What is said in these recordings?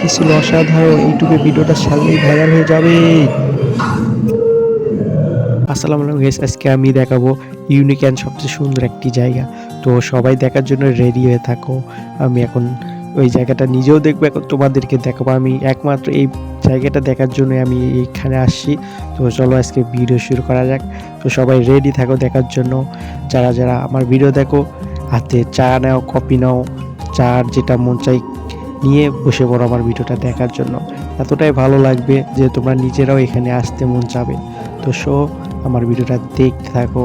কি ছিল অসাধারণ? ইউটিউবে ভিডিওটা ছাড়লেই ভাইরাল হয়ে যাবে। আসসালামু আলাইকুম গাইস আজকে আমি দেখাবো ইউনিক অ্যান্ড সবচেয়ে সুন্দর একটি জায়গা। তো সবাই দেখার জন্য রেডি হয়ে থাকো। আমি এখন ওই জায়গাটা নিজেও দেখব, এখন তোমাদেরকে দেখাবো। আমি একমাত্র এই জায়গাটা দেখার জন্য আমি এইখানে আসছি। তো চলো আজকে ভিডিও শুরু করা যাক। তো সবাই রেডি থাকো দেখার জন্য। যারা যারা আমার ভিডিও দেখো, হাতে চা নাও কপি নাও, চার যেটা মন চাই নিয়ে বসে পড়ো আমার ভিডিওটা দেখার জন্য। এতটাই ভালো লাগবে যে তোমরা নিজেরাও এখানে আসতে মন চাবে। তো শো, আমার ভিডিওটা দেখতে থাকো।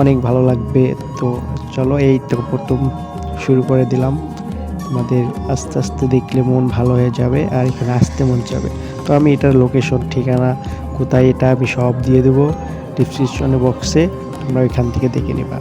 অনেক ভালো লাগবে। তো চলো, এই তো প্রথম শুরু করে দিলাম। আমাদের আস্তে আস্তে দেখলে মন ভালো হয়ে যাবে আর এখানে আসতে মন যাবে তো আমি এটার লোকেশন ঠিকানা, কোথায় এটা আমি সব দিয়ে দেবো। ডিসক্রিপশনে বক্সে তোমরা ওইখান থেকে দেখে নেবা।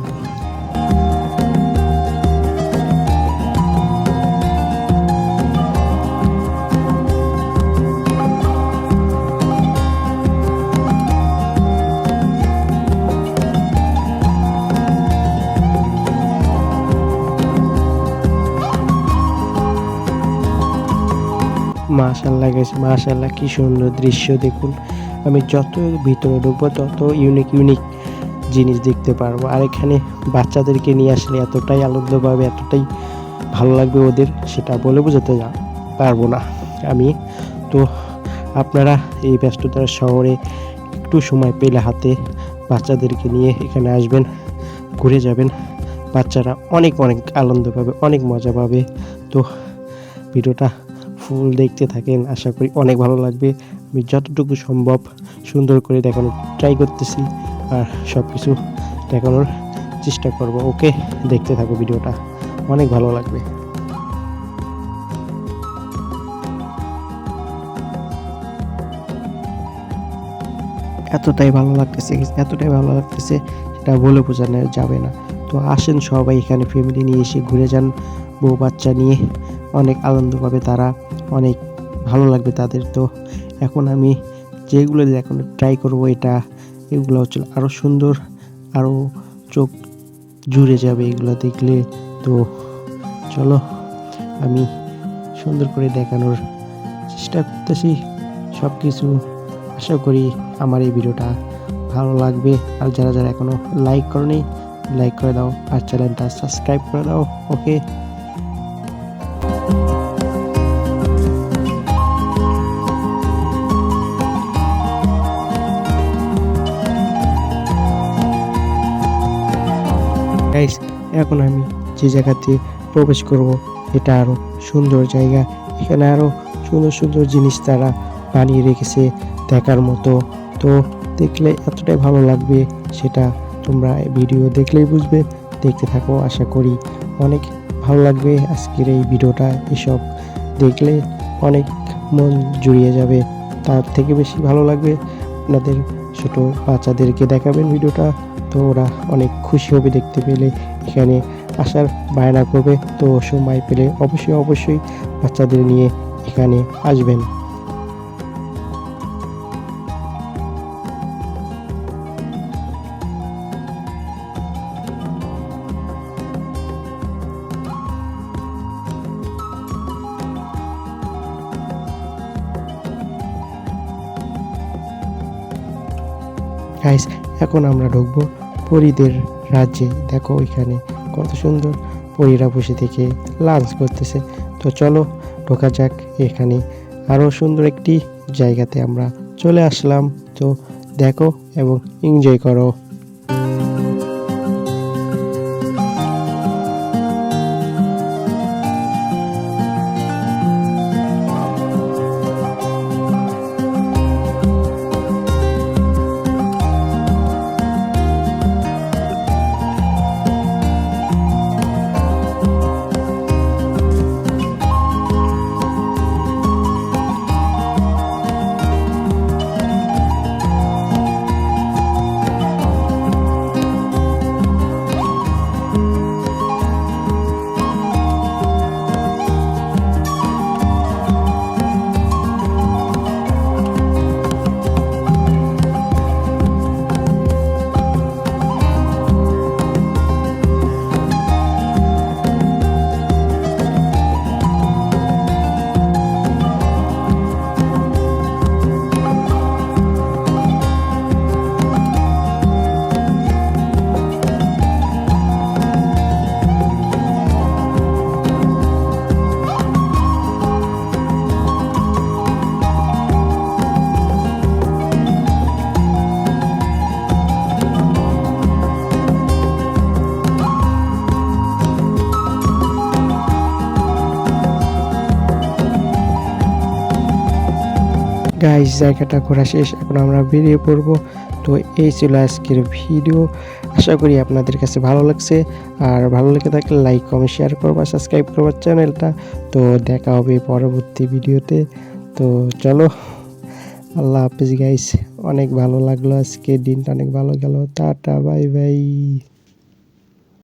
মাশাল্লাহ গেছে মাশাল্লাহ কি সুন্দর দৃশ্য দেখুন। আমি যত ভিতরে ঢুকবো তত ইউনিক ইউনিক জিনিস দেখতে পারব। আর এখানে বাচ্চাদেরকে নিয়ে আসলে এতটাই আনন্দ পাবে এতটাই ভালো লাগবে ওদের, সেটা বলে বোঝাতে যা পারব না। আমি তো আপনারা এই ব্যস্ততার শহরে একটু সময় পেলে হাতে বাচ্চাদেরকে নিয়ে এখানে আসবেন, ঘুরে যাবেন। বাচ্চারা অনেক অনেক আনন্দ পাবে অনেক মজা পাবে। তো ভিডিওটা ফুল দেখতে থাকেন, আশা করি অনেক ভালো লাগবে। আমি যতটুকু সম্ভব সুন্দর করে দেখানোর ট্রাই করতেছি আর সব কিছু দেখানোর চেষ্টা করব। ওকে, দেখতে থাকো ভিডিওটা। অনেক ভালো লাগবে। এতটাই ভালো লাগতেছে, এতটাই ভালো লাগতেছে, সেটা বলে বোঝানো যাবে না। তো আসেন সবাই এখানে ফ্যামিলি নিয়ে এসে ঘুরে যান। বউ বাচ্চা নিয়ে অনেক আনন্দ পাবে তারা। অনেক ভালো লাগবে তাদের। তো এখন আমি যেগুলো এখন ট্রাই করব এটা, এগুলো হচ্ছে আরও সুন্দর আরও চোখ জুড়ে যাবে এগুলো দেখলে। তো চলো, আমি সুন্দর করে দেখানোর চেষ্টা করতেছি সব কিছু আশা করি আমার এই ভিডিওটা ভালো লাগবে। আর যারা যারা এখনও লাইক করনি লাইক করে দাও। আর চ্যানেলটা সাবস্ক্রাইব করে দাও। ওকে গাইস এখন আমি যে জায়গাতে প্রবেশ করব, এটা আরও সুন্দর জায়গা। এখানে আরও সুন্দর সুন্দর জিনিস তারা বানিয়ে রেখেছে দেখার মতো। তো দেখলে এতটাই ভালো লাগবে সেটা তোমরা ভিডিও দেখলেই বুঝবে। দেখতে থাকো, আশা করি অনেক ভালো লাগবে আজকের এই ভিডিওটা। এসব দেখলে অনেক মন জুড়িয়ে যাবে। তার থেকে বেশি ভালো লাগবে আপনাদের ছোট বাচ্চাদেরকে দেখাবেন ভিডিওটা। তো ওরা অনেক খুশি হবে দেখতে পেলে। এখানে আসার বায়না করবে, তো সময় পেলে অবশ্যই অবশ্যই বাচ্চাদের নিয়ে এখানে আসবেন। এখন আমরা ঢুকবো। পরীদের রাজ্যে। দেখো ওইখানে কত সুন্দর পরীরা বসে থেকে লাঞ্চ করতেছে। তো চলো ঢোকা যাক এখানে। আরও সুন্দর একটি জায়গাতে আমরা চলে আসলাম। তো দেখো এবং এনজয় করো। গাইস জায়গাটা ঘোরা শেষ। এখন আমরা বেরিয়ে পড়ব। তো এই ছিল আজকের ভিডিও। আশা করি আপনাদের কাছে ভালো লাগছে। আর ভালো লেগে থাকলে লাইক কমেন্ট শেয়ার করবা সাবস্ক্রাইব করবার চ্যানেলটা। তো দেখা হবে পরবর্তী ভিডিওতে। তো চলো, আল্লাহ হাফিজ গাইস অনেক ভালো লাগল আজকে। দিনটা অনেক ভালো গেল। Tata bye bye